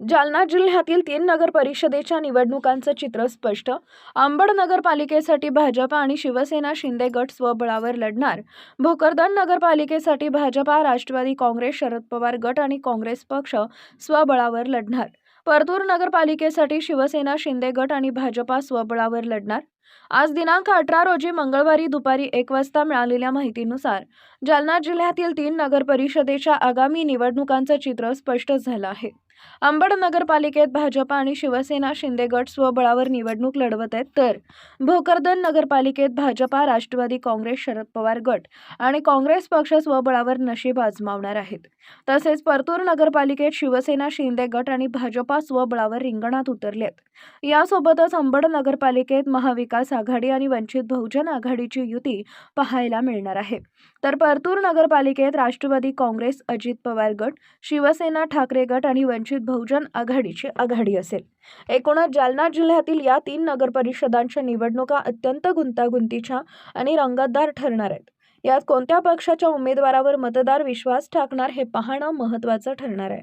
जालना जिल्ह्यातील तीन नगर परिषदेच्या निवडणुकांचं चित्र स्पष्ट. आंबड नगरपालिकेसाठी भाजपा आणि शिवसेना शिंदे गट स्वबळावर लढणार. भोकरदन नगरपालिकेसाठी भाजपा राष्ट्रवादी काँग्रेस शरद पवार गट आणि काँग्रेस पक्ष स्वबळावर लढणार. परतूर नगरपालिकेसाठी शिवसेना शिंदे गट आणि भाजपा स्वबळावर लढणार. आज दिनांक अठरा रोजी मंगळवारी दुपारी एक वाजता मिळालेल्या माहितीनुसार जालना जिल्ह्यातील तीन नगरपरिषदेच्या आगामी निवडणुकांचं चित्र स्पष्ट झालं आहे. अंबड नगरपालिकेत भाजपा आणि शिवसेना शिंदे गट स्वबळावर निवडणूक लढवत आहेत. तर भोकरदन नगरपालिकेत भाजपा राष्ट्रवादी काँग्रेस शरद पवार गट आणि काँग्रेस पक्ष स्वबळावर नशीब आजमावणार आहेत. तसेच परतूर नगरपालिकेत शिवसेना शिंदे गट आणि भाजपा स्वबळावर रिंगणात उतरलेत यासोबतच अंबड नगरपालिकेत महाविकास आघाडी आणि वंचित बहुजन आघाडीची युती पाहायला मिळणार आहे. तर परतूर नगरपालिकेत राष्ट्रवादी काँग्रेस अजित पवार गट शिवसेना ठाकरे गट आणि वंचित बहुजन आघाडीची आघाडी असेल. एकूणच जालना जिल्ह्यातील या तीन नगरपरिषदांच्या निवडणुका अत्यंत गुंतागुंतीच्या आणि रंगतदार ठरणार आहेत. यात कोणत्या पक्षाच्या उमेदवारावर मतदार विश्वास टाकणार हे पाहणं महत्त्वाचं ठरणार आहे.